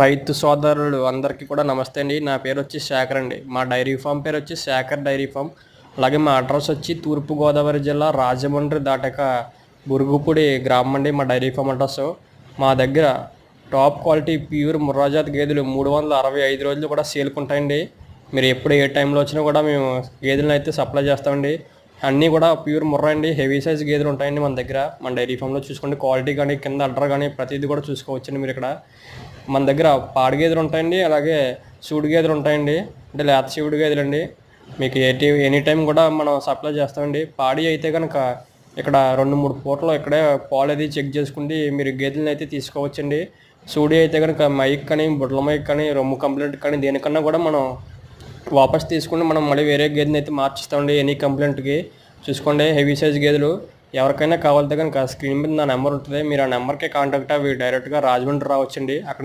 రైతు సోదరులు అందరికీ కూడా నమస్తే అండి. నా పేరు వచ్చి శేఖర్ అండి. మా డైరీ ఫామ్ పేరు వచ్చి శేఖర్ డైరీ ఫామ్. అలాగే మా అడ్రస్ వచ్చి తూర్పుగోదావరి జిల్లా రాజమండ్రి దాటక బురుగుపూడి గ్రామం అండి మా డైరీ ఫామ్ అడ్రస్. మా దగ్గర టాప్ క్వాలిటీ ప్యూర్ ముర్రాజాత్ గేదెలు మూడు వందల అరవై ఐదు రోజులు కూడా సేల్కుంటాయండి. మీరు ఎప్పుడు ఏ టైంలో వచ్చినా కూడా మేము గేదెలను అయితే సప్లై చేస్తామండి. అన్నీ కూడా ప్యూర్ ముర్రా అండి. హెవీ సైజ్ గేదెలు ఉంటాయండి మన దగ్గర. మన డైరీ ఫామ్లో చూసుకోండి. క్వాలిటీ కానీ కింద అడ్డర్ కానీ ప్రతిదీ కూడా చూసుకోవచ్చండి మీరు ఇక్కడ. మన దగ్గర పాడి గేదెలు ఉంటాయండి అలాగే సూడు గేదెలు ఉంటాయండి అంటే లేత శివుడి గేదెలు అండి మీకు ఏటీ ఎనీ టైం కూడా మనం సప్లై చేస్తామండి. పాడి అయితే కనుక ఇక్కడ రెండు మూడు పూటలు ఇక్కడే పాలు అది చెక్ చేసుకుంటే మీరు గేదెలను అయితే తీసుకోవచ్చండి. సూడి అయితే కనుక మైక్ కానీ బుడ్ల మైక్ కానీ రొమ్ము కంప్లైంట్ కానీ దేనికన్నా కూడా మనం వాపస్ తీసుకుని మనం మళ్ళీ వేరే గేదెని అయితే మార్చిస్తామండి ఎనీ కంప్లైంట్కి. చూసుకోండి హెవీ సైజ్ గేదెలు. ఎవరికైనా కావాలితే కనుక స్క్రీన్ మీద నా నెంబర్ ఉంటుంది. మీరు ఆ నెంబర్కి కాంటాక్ట్ అవి డైరెక్ట్గా రాజమండ్రి రావచ్చండి. అక్కడ